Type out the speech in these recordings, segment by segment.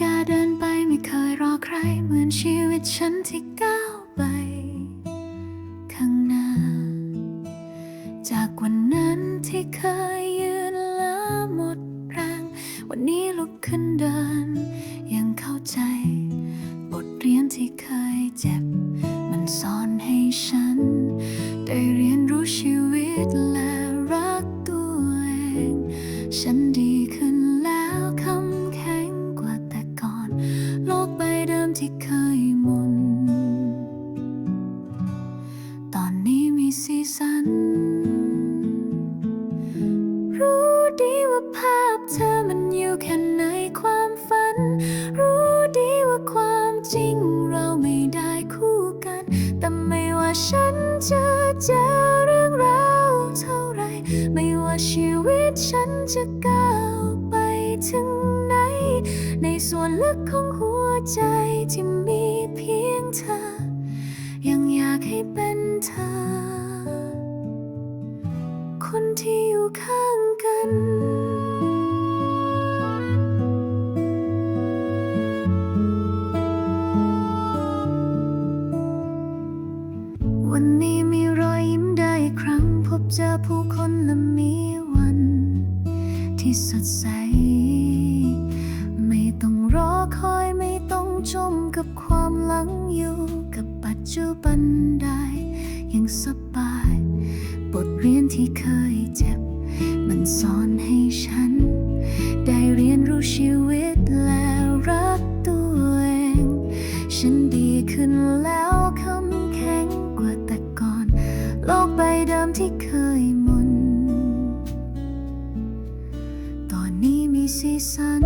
กาเดินไปไม่เคยรอใคร เหมือนชีวิตฉันที่ก้าวไป ข้างหน้า จากวันนั้นที่เคยยืนแล้วหมดแรง วันนี้ลุกขึ้นเดิน ยังเข้าใจ บทเรียนที่เคยเจ็บ มันสอนให้ฉัน ได้เรียนรู้ชีวิตและรักตัวเอง ฉันดีขึ้น ภาพเธอมันอยู่แค่ในความฝัน รู้ดีว่าความจริงเราไม่ได้คู่กัน แต่ไม่ว่าฉันจะเจอเรื่องราวเท่าไร ไม่ว่าชีวิตฉันจะก้าวไปถึงไหน ในส่วนลึกของหัวใจที่มีเพียงเธอ ยังอยากให้เป็นเธอ คนที่อยู่ข้างกันวัน ที่สดใส ไม่ต้องรอคอยไม่ต้องจมกับความหลังอยู่กับปัจจุบันได้ย่างสบาย บทเรียนที่เคยเจ็บ มันสอนให้ฉัน ได้เรียนรู้ชีวิตและรักตัวเอง ฉันดีขึ้นแล้วคำแข็งกว่าแต่ก่อน โลกใบเดิมที่เค สัน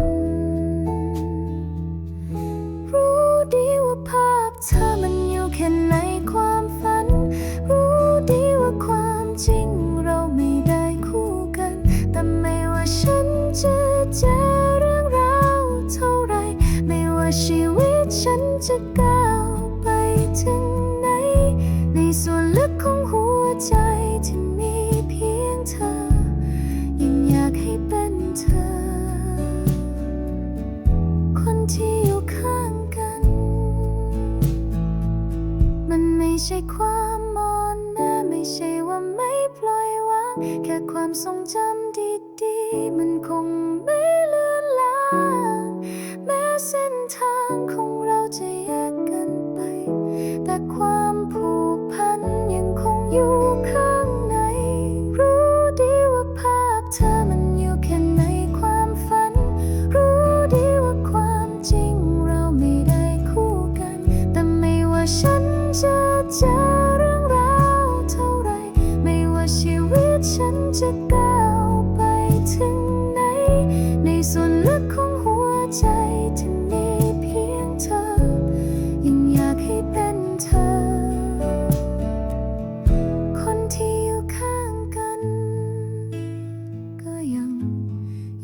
รู้ดีว่าภาพเธอ ใช่ความมอนแม้ไม่ใช่ว่าไม่ปล่อยวาง แค่ความทรงจำดีๆ มันคงไม่เลือนลางแม้เส้นทางของเราจะแยกกันไป แต่ความผูกพันยังคงอยู่ข้างใน รู้ดีว่าภาพเธอมันอยู่แค่ในความฝัน รู้ดีว่าความจริงเราไม่ได้คู่กัน แต่ไม่ว่าฉัน เจอเรื่องราวเท่าไร ไม่ว่าชีวิตฉันจะก้าวไปถึงไหน ในส่วนลึกของหัวใจที่มีเพียงเธอ ยังอยากให้เป็นเธอ คนที่อยู่ข้างกัน ก็ยัง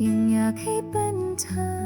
ยังอยากให้เป็นเธอ